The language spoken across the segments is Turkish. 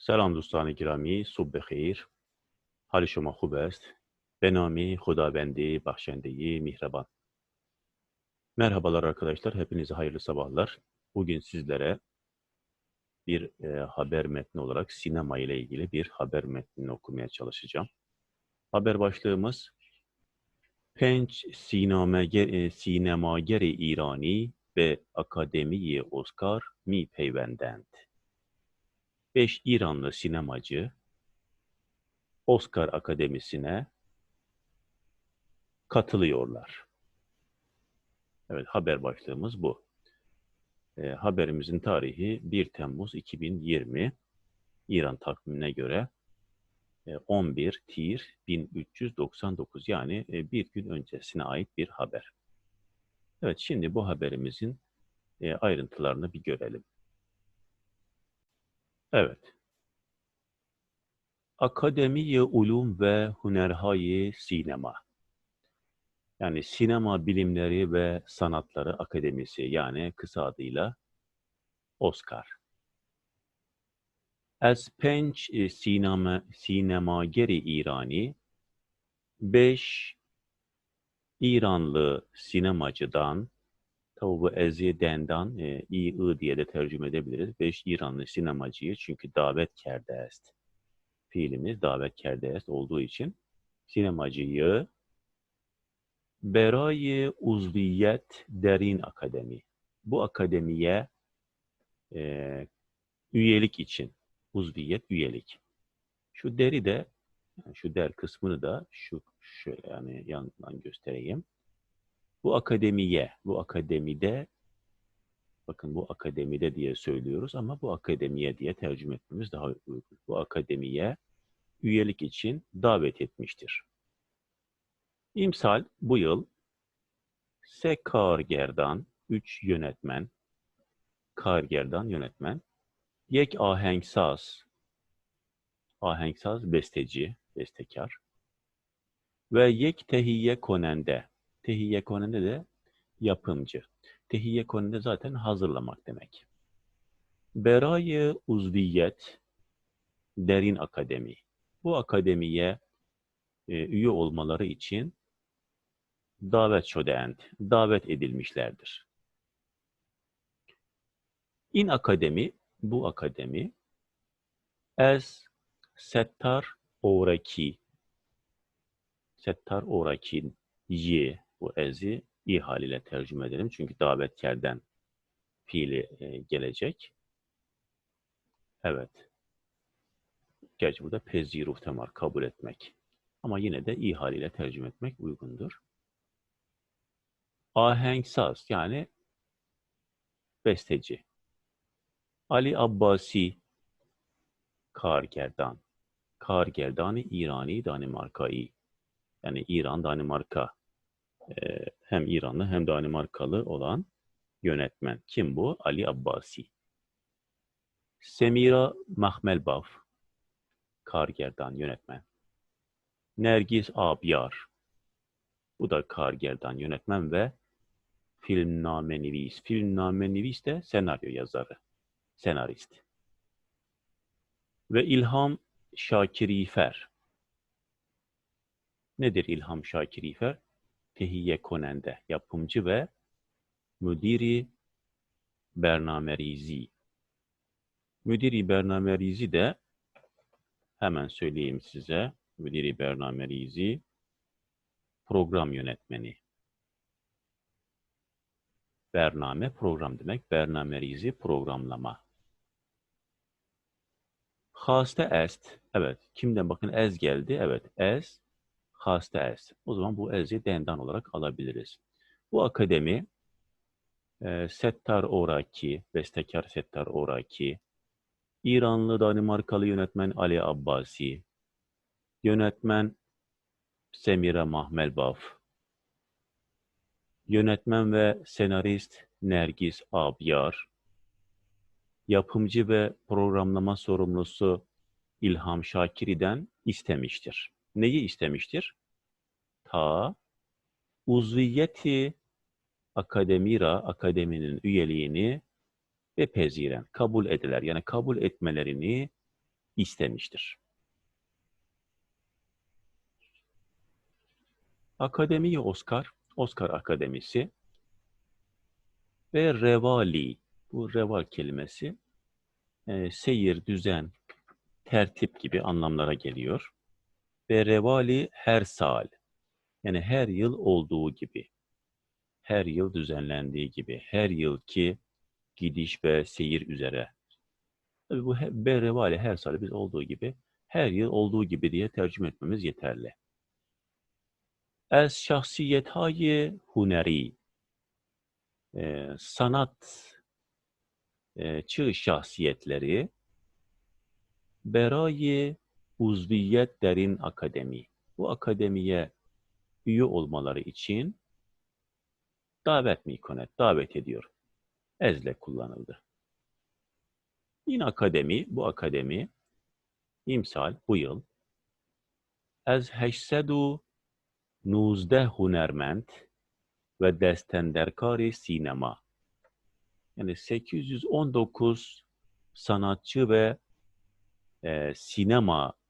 سلام دوستان گرامی صبح بخیر حال شما خوب است به نام خداوندی بخشنdeyi mihraban Merhabalar arkadaşlar hepinize hayırlı sabahlar bugün sizlere bir e, haber metni olarak sinema ile ilgili bir haber metnini okumaya çalışacağım haber başlığımız Penç sinemager, e, sinemageri İrani ve Akademiyi Oscar mi peywendend 5 İranlı sinemacı Oscar Akademisi'ne katılıyorlar. Evet, haber başlığımız bu. E, haberimizin tarihi 1 Temmuz 2020. İran takvimine göre e, 11 Tir 1399 yani e, bir gün öncesine ait bir haber. Evet, şimdi bu haberimizin e, ayrıntılarını bir görelim. Evet. Akademiye Ulum ve Hunerhayi Sinema. Yani Sinema Bilimleri ve Sanatları Akademisi yani kısa adıyla Oscar. Ez penç e, sinema, sinemageri İrani, beş İranlı sinemacıdan Tabi bu eziyedenden e, i ı diye de tercüme edebiliriz. Beş İranlı sinemacıyı çünkü davet kerde est. Fiilimiz davet kerde est olduğu için sinemacıyı Beray Uzviyet Derin Akademi. Bu akademiye e, üyelik için. Uzviyet üyelik. Şu deri de yani şu der kısmını da şu şöyle yani yandan göstereyim. Bu akademiye, bu akademide, bakın bu akademide diye söylüyoruz ama bu akademiye diye tercüme etmemiz daha uygun. Bu akademiye üyelik için davet etmiştir. İmsal bu yıl Se Karger'dan 3 yönetmen, Karger'dan yönetmen, Yek Ahengsaz, Ahengsaz besteci, bestekar ve Yek Tehiyye Konende, Tehiyye konende de yapımcı. Tehiyye konende zaten hazırlamak demek. Berayı uzviyet derin akademi. Bu akademiye e, üye olmaları için davet şodend, davet edilmişlerdir. İn akademi, bu akademi, ez settar oraki, settar orakin, y, bu ezi i haliyle tercüme edelim. Çünkü davetkerden fiili e, gelecek. Evet. Gerçi burada peziruften var, kabul etmek. Ama yine de i haliyle tercüme etmek uygundur. Ahengsaz yani besteci. Ali Abbasi Kargerdan. Kargerdan-ı İrani Danimarka'yı. Yani İran Danimarka e, hem İranlı hem Danimarkalı olan yönetmen. Kim bu? Ali Abbasi. Semira Mahmelbaf, Kargerdan yönetmen. Nergis Abyar, bu da Kargerdan yönetmen ve filmname nivis. Filmname nivis de senaryo yazarı, senarist. Ve İlham Şakirifer. Nedir İlham Şakirifer? Tehiyye konende, yapımcı ve müdiri bernamerizi. Müdiri bernamerizi de hemen söyleyeyim size. Müdiri bernamerizi program yönetmeni. Bername program demek. Bernamerizi programlama. Haste est. Evet. Kimden bakın ez geldi. Evet. Ez hasta es. O zaman bu elzi dendan olarak alabiliriz. Bu akademi e, Settar Oraki, bestekar Settar Oraki, İranlı Danimarkalı yönetmen Ali Abbasi, yönetmen Semira Mahmelbaf, yönetmen ve senarist Nergis Abyar, yapımcı ve programlama sorumlusu İlham Şakiri'den istemiştir neyi istemiştir? Ta uzviyeti akademira, akademinin üyeliğini ve peziren, kabul ediler. Yani kabul etmelerini istemiştir. Akademi Oscar, Oscar Akademisi ve revali, bu reval kelimesi e, seyir, düzen, tertip gibi anlamlara geliyor. Ve revali her sal, yani her yıl olduğu gibi, her yıl düzenlendiği gibi, her yılki gidiş ve seyir üzere. Tabii bu be revali her sal biz olduğu gibi, her yıl olduğu gibi diye tercüme etmemiz yeterli. Ez şahsiyethayi huneri, e, sanat e, çığ şahsiyetleri Berayi Uzviyet Derin Akademi. Bu akademiye üye olmaları için davet mikonet, davet ediyor. Ezle kullanıldı. Yine akademi, bu akademi imsal bu yıl Ez heşsedu nuzde hunerment ve destenderkari sinema. Yani 819 sanatçı ve e, sinema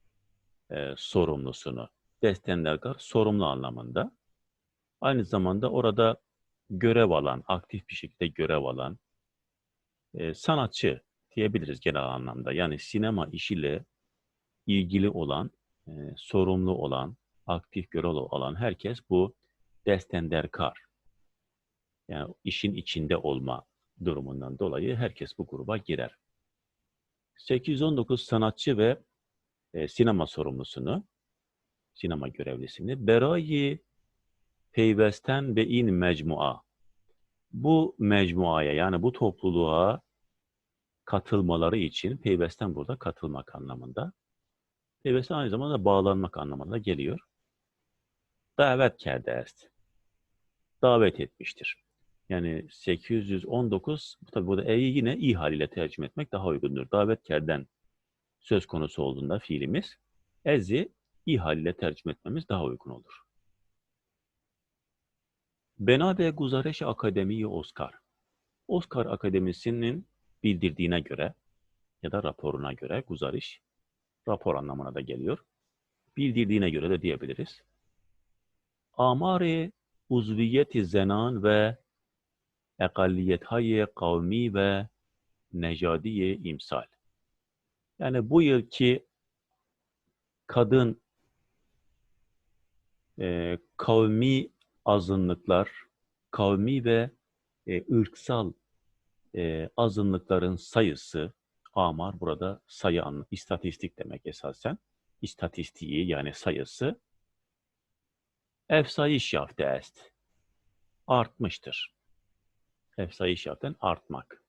e, sorumlusunu, destenderkar sorumlu anlamında. Aynı zamanda orada görev alan, aktif bir şekilde görev alan e, sanatçı diyebiliriz genel anlamda. Yani sinema işiyle ilgili olan, e, sorumlu olan, aktif görev alan herkes bu destenderkar. Yani işin içinde olma durumundan dolayı herkes bu gruba girer. 819 sanatçı ve sinema sorumlusunu, sinema görevlisini Berayi Peyvesten ve in mecmua. Bu mecmuaya yani bu topluluğa katılmaları için peyvesten burada katılmak anlamında. Peyvesten aynı zamanda bağlanmak anlamında geliyor. Davet kerde Davet etmiştir. Yani 819, tabi burada e'yi yine i haliyle tercüme etmek daha uygundur. Davet kerden söz konusu olduğunda fiilimiz, ezi i haliyle tercüme etmemiz daha uygun olur. Benabe Guzareş Akademi Oscar. Oscar Akademisi'nin bildirdiğine göre ya da raporuna göre guzariş, rapor anlamına da geliyor. Bildirdiğine göre de diyebiliriz. Amare uzviyeti zenan ve ekalliyethay kavmi ve necadiye imsal. Yani bu yılki kadın e, kavmi azınlıklar, kavmi ve e, ırksal e, azınlıkların sayısı, amar burada sayı istatistik demek esasen, istatistiği yani sayısı, efsayiş yaptı est, artmıştır efsayiş yapten artmak.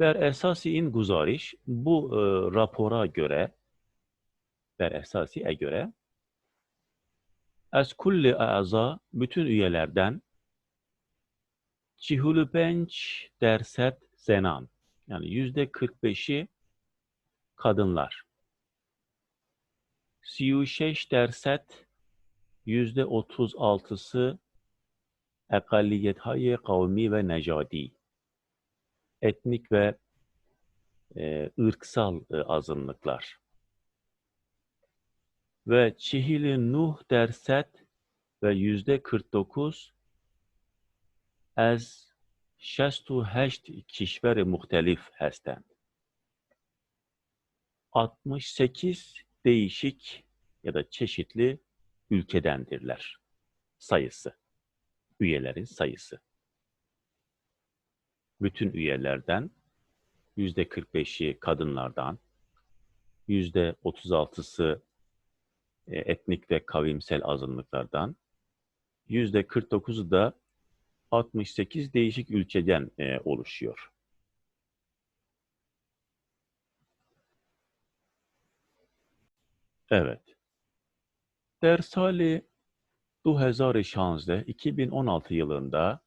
Ver esasi in guzariş bu e, rapora göre ver esasiye göre ez kulli aza bütün üyelerden çihulupenç derset zenan yani yüzde 45'i kadınlar. Siyuşeş derset yüzde 36'sı ekaliyethay kavmi ve necadi, etnik ve e, ırksal e, azınlıklar. Ve çihili nuh derset ve yüzde 49 az şestu heşt kişveri muhtelif hesten. 68 değişik ya da çeşitli ülkedendirler sayısı üyelerin sayısı. Bütün üyelerden yüzde 45'i kadınlardan, yüzde 36'sı e, etnik ve kavimsel azınlıklardan, yüzde 49'u da 68 değişik ülkeden e, oluşuyor. Evet. Dersali 2016 2016 yılında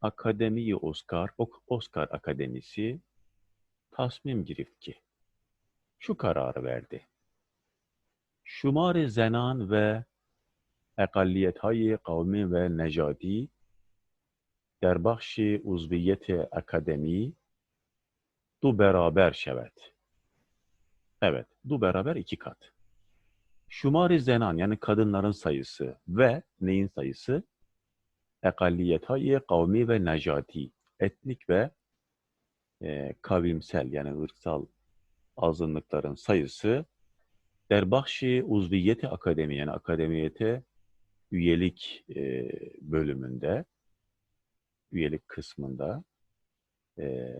Akademi Oscar, Oscar Akademisi tasmim girip ki şu kararı verdi. Şumar zenan ve ekalliyethay kavmi ve necadi در بخش عضویت اکادمی Du beraber şevet. Evet, du beraber iki kat. Şumari zenan yani kadınların sayısı ve neyin sayısı? Ekalliyetayı kavmi ve necati. Etnik ve e, kavimsel yani ırksal azınlıkların sayısı Derbahşi Uzviyeti Akademi yani akademiyete üyelik e, bölümünde üyelik kısmında e,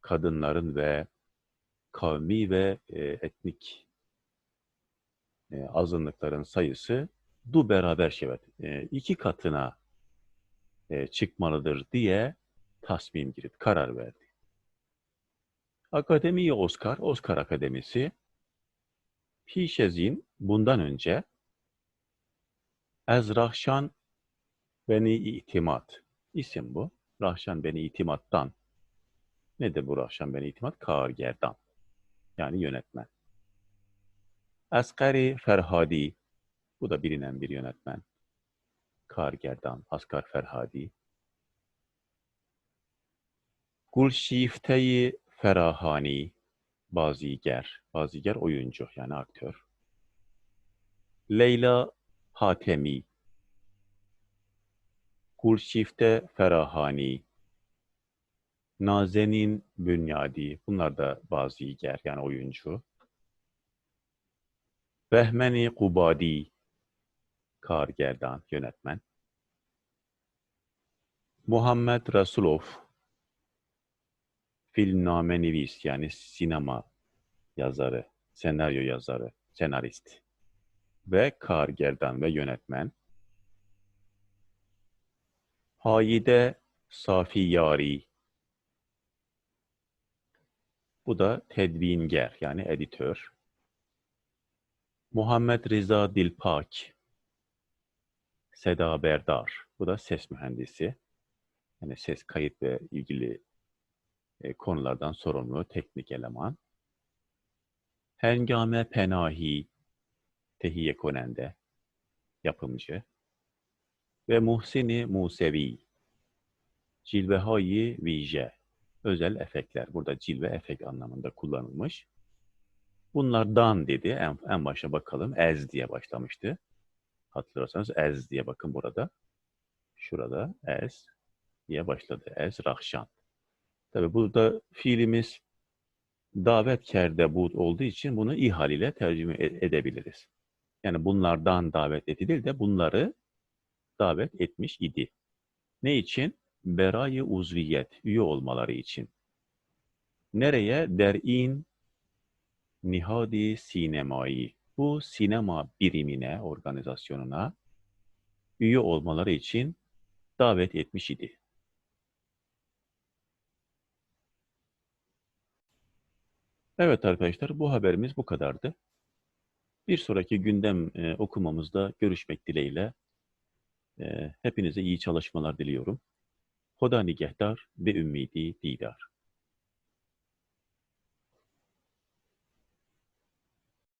kadınların ve kavmi ve e, etnik e, azınlıkların sayısı du beraber şevet e, iki katına e, çıkmalıdır diye tasmim girip karar verdi. Akademiye Oscar, Oscar Akademisi Pişezin bundan önce Ez Rahşan Beni İtimat isim bu. Rahşan Beni İtimat'tan Nedir bu Rahşan Beni İtimat? Kağırgerdan. Yani yönetmen. Asgari Ferhadi. Bu da bilinen bir yönetmen. Kağırgerdan, Asgar Ferhadi. Gulşifte-i Ferahani. Baziger. Baziger oyuncu yani aktör. Leyla Hatemi. Gulşifte Ferahani. Nazenin Bünyadi. Bunlar da baziger yani oyuncu. Behmeni Kubadi. Kargerdan yönetmen. Muhammed Rasulov. Filmname nivis yani sinema yazarı, senaryo yazarı, senarist. Ve Kargerdan ve yönetmen. Hayide Safi Yari. Bu da tedvinger yani editör. Muhammed Rıza Dilpak. Seda Berdar. Bu da ses mühendisi. Yani ses kayıt ve ilgili e, konulardan sorumlu teknik eleman. Hengame Penahi. Tehiye Konende. Yapımcı. Ve Muhsini Musevi. Cilvehayi Vije. Özel efektler. Burada cilve efekt anlamında kullanılmış. Bunlardan dedi. En, en başa bakalım. Ez diye başlamıştı. Hatırlarsanız ez diye bakın burada. Şurada ez diye başladı. Ez rahşan. Tabi burada fiilimiz davet kerde bu olduğu için bunu ihal ile tercüme e- edebiliriz. Yani bunlardan davet edilir de bunları davet etmiş idi. Ne için? Berayı uzviyet, üye olmaları için. Nereye? Der'in nihadi sinemayı. Bu sinema birimine, organizasyonuna üye olmaları için davet etmiş idi. Evet arkadaşlar bu haberimiz bu kadardı. Bir sonraki gündem e, okumamızda görüşmek dileğiyle e, hepinize iyi çalışmalar diliyorum. Hoda nigehdar ve ümmidi didar.